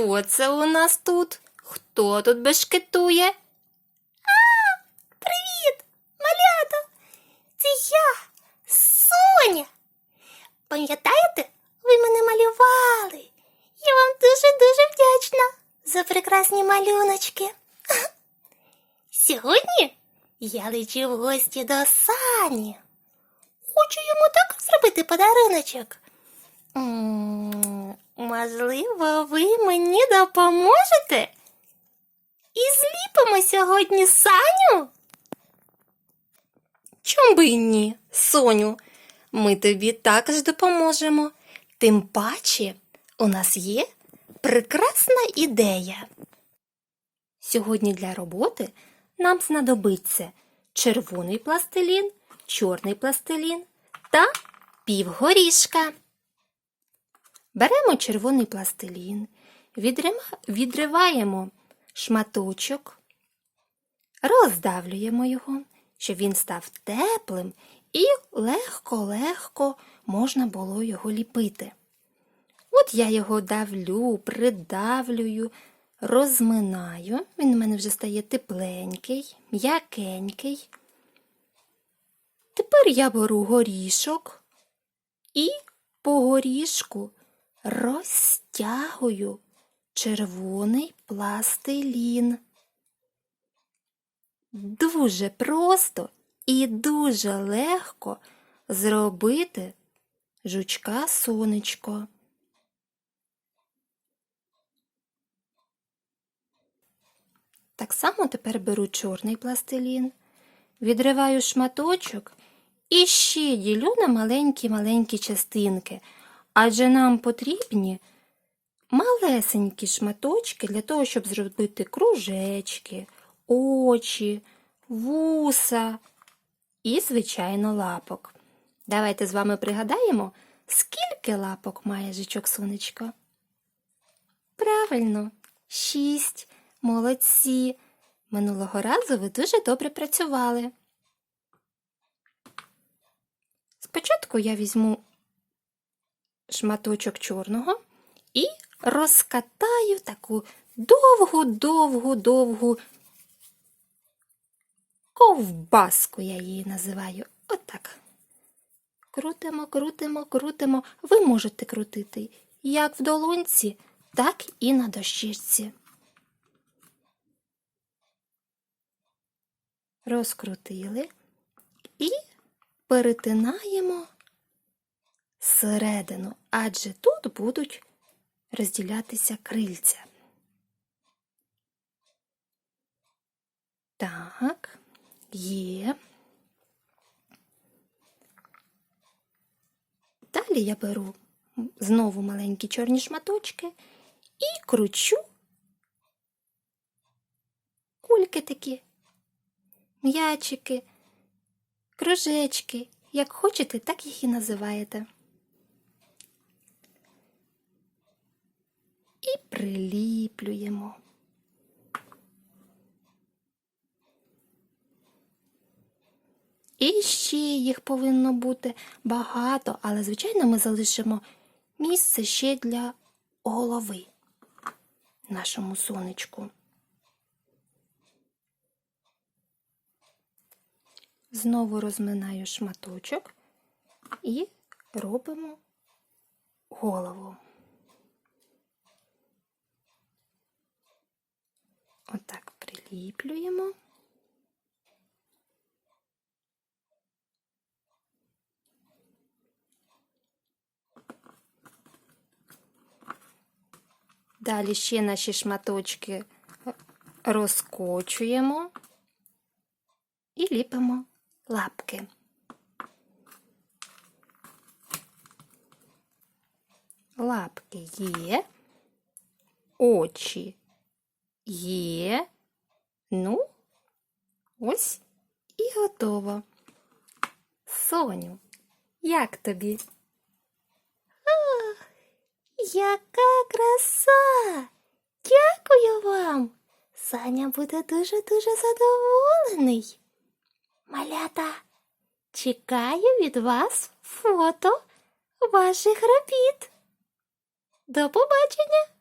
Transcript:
Що це у нас тут? Хто тут бешкетує? Привіт, малята! Це я, Соня. Пам'ятаєте, ви мене малювали? Я вам дуже-дуже вдячна за прекрасні малюночки. Сьогодні я лечу в гості до Сані. Хочу йому так зробити подаруночок. М, Можливо, ви мені допоможете? І зліпимо сьогодні Саню? Чом би й ні, Соню? Ми тобі також допоможемо. Тим паче, у нас є прекрасна ідея. Сьогодні для роботи нам знадобиться червоний пластилін, чорний пластилін та півгорішка. Беремо червоний пластилін, відриваємо шматочок, роздавлюємо його, щоб він став теплим і легко-легко можна було його ліпити. От я його давлю, придавлюю, розминаю. Він у мене вже стає тепленький, м'якенький. Тепер я беру горішок і по горішку розтягую червоний пластилін. Дуже просто і дуже легко зробити жучка сонечко. Так само тепер беру чорний пластилін, відриваю шматочок і ще ділю на маленькі-маленькі частинки, адже нам потрібні малесенькі шматочки для того, щоб зробити кружечки, очі, вуса і, звичайно, лапок. Давайте з вами пригадаємо, скільки лапок має жичок сонечко. Правильно, шість. Молодці. Минулого разу ви дуже добре працювали. Спочатку я візьму шматочок чорного і розкатаю таку довгу-довгу-довгу ковбаску, я її називаю. Отак. Крутимо, крутимо, крутимо. Ви можете крутити як в долонці, так і на дощечці. Розкрутили і перетинаємо середину, адже тут будуть розділятися крильця. Так, є. Далі я беру знову маленькі чорні шматочки і кручу кульки такі, м'ячики, кружечки. Як хочете, так їх і називаєте. І приліплюємо. І ще їх повинно бути багато, але, звичайно, ми залишимо місце ще для голови нашому сонечку. Знову розминаю шматочок і робимо голову. Отак приліплюємо. Далі ще наші шматочки розкочуємо і ліпимо лапки. Лапки є, очі є. Ну, ось і готово. Соню, як тобі? Яка краса! Дякую вам! Саня буде дуже-дуже задоволений. Малята, чекаю від вас фото ваших робіт. До побачення!